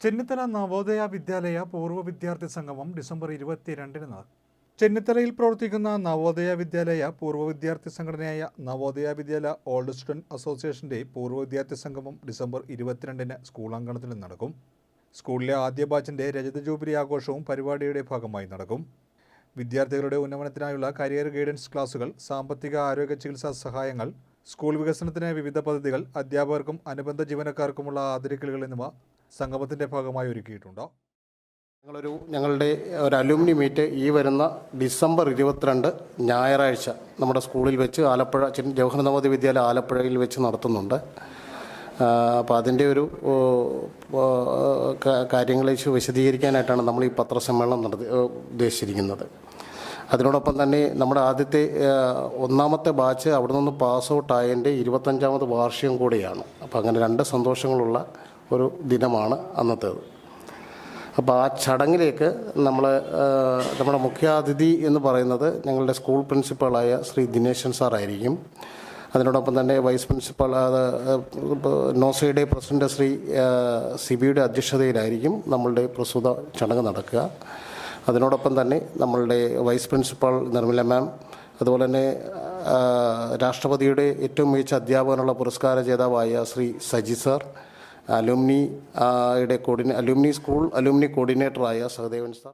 ചെന്നിത്തല നവോദയ വിദ്യാലയ പൂർവ വിദ്യാർത്ഥി സംഗമം ഡിസംബർ ഇരുപത്തിരണ്ടിന് നടക്കും ചെന്നിത്തലയിൽ പ്രവർത്തിക്കുന്ന നവോദയ വിദ്യാലയ പൂർവ വിദ്യാർത്ഥി സംഘടനയായ നവോദയ വിദ്യാലയ ഓൾഡ് സ്റ്റുഡന്റ് അസോസിയേഷന്റെ പൂർവ വിദ്യാർത്ഥി സംഗമം ഡിസംബർ ഇരുപത്തിരണ്ടിന് സ്കൂൾ അങ്കണത്തിൽ നടക്കും. സ്കൂളിലെ ആദ്യ ബാച്ചിന്റെ രജത ജൂബിലി ആഘോഷവും പരിപാടിയുടെ ഭാഗമായി നടക്കും. വിദ്യാർത്ഥികളുടെ ഉന്നമനത്തിനായുള്ള കരിയർ ഗൈഡൻസ് ക്ലാസുകൾ സാമ്പത്തിക ആരോഗ്യ ചികിത്സാ സഹായങ്ങൾ സ്കൂൾ വികസനത്തിന് വിവിധ പദ്ധതികൾ അധ്യാപകർക്കും അനുബന്ധ ജീവനക്കാർക്കുമുള്ള ആദരിക്കലുകൾ എന്നിവ സംഗമത്തിന്റെ ഭാഗമായി ഒരുക്കിയിട്ടുണ്ട്? ഞങ്ങളൊരു ഞങ്ങളുടെ ഒരു അലുമിനി മീറ്റ് ഈ വരുന്ന ഡിസംബർ ഇരുപത്തിരണ്ട് ഞായറാഴ്ച നമ്മുടെ സ്കൂളിൽ വെച്ച് ആലപ്പുഴ ജവഹർ നവോദയ വിദ്യാലയ ആലപ്പുഴയിൽ വെച്ച് നടത്തുന്നുണ്ട്. അപ്പോൾ അതിന്റെ ഒരു കാര്യങ്ങളെ വിശദീകരിക്കാനായിട്ടാണ് നമ്മൾ ഈ പത്രസമ്മേളനം നടത്തി ഉദ്ദേശിച്ചിരിക്കുന്നത്. അതിനോടൊപ്പം തന്നെ നമ്മുടെ ആദ്യത്തെ ഒന്നാമത്തെ ബാച്ച് അവിടെ നിന്ന് പാസ് ഔട്ട് ആയതിന്റെ ഇരുപത്തഞ്ചാമത് വാർഷികം കൂടിയാണ്. അപ്പോൾ അങ്ങനെ രണ്ട് സന്തോഷങ്ങളുള്ള ഒരു ദിനമാണ് അന്നത്തേത്. അപ്പോൾ ആ ചടങ്ങിലേക്ക് നമ്മൾ നമ്മുടെ മുഖ്യാതിഥി എന്ന് പറയുന്നത് ഞങ്ങളുടെ സ്കൂൾ പ്രിൻസിപ്പളായ ശ്രീ ദിനേശൻ സാറായിരിക്കും. അതിനോടൊപ്പം തന്നെ വൈസ് പ്രിൻസിപ്പൽ അത് നോസയുടെ പ്രസിഡന്റ് ശ്രീ സിബിയുടെ അധ്യക്ഷതയിലായിരിക്കും നമ്മളുടെ പ്രസ്തുത ചടങ്ങ് നടക്കുക. അതിനോടൊപ്പം തന്നെ നമ്മളുടെ വൈസ് പ്രിൻസിപ്പൽ നിർമ്മല മാം അതുപോലെ തന്നെ രാഷ്ട്രപതിയുടെ ഏറ്റവും മികച്ച അധ്യാപകനുള്ള പുരസ്കാര ജേതാവായ ശ്രീ സജി സാർ അലുമിനി യുടെ കോർഡിനേ അലുമിനി സ്കൂൾ അലുമിനി കോർഡിനേറ്ററായ സഹദേവൻ സാർ.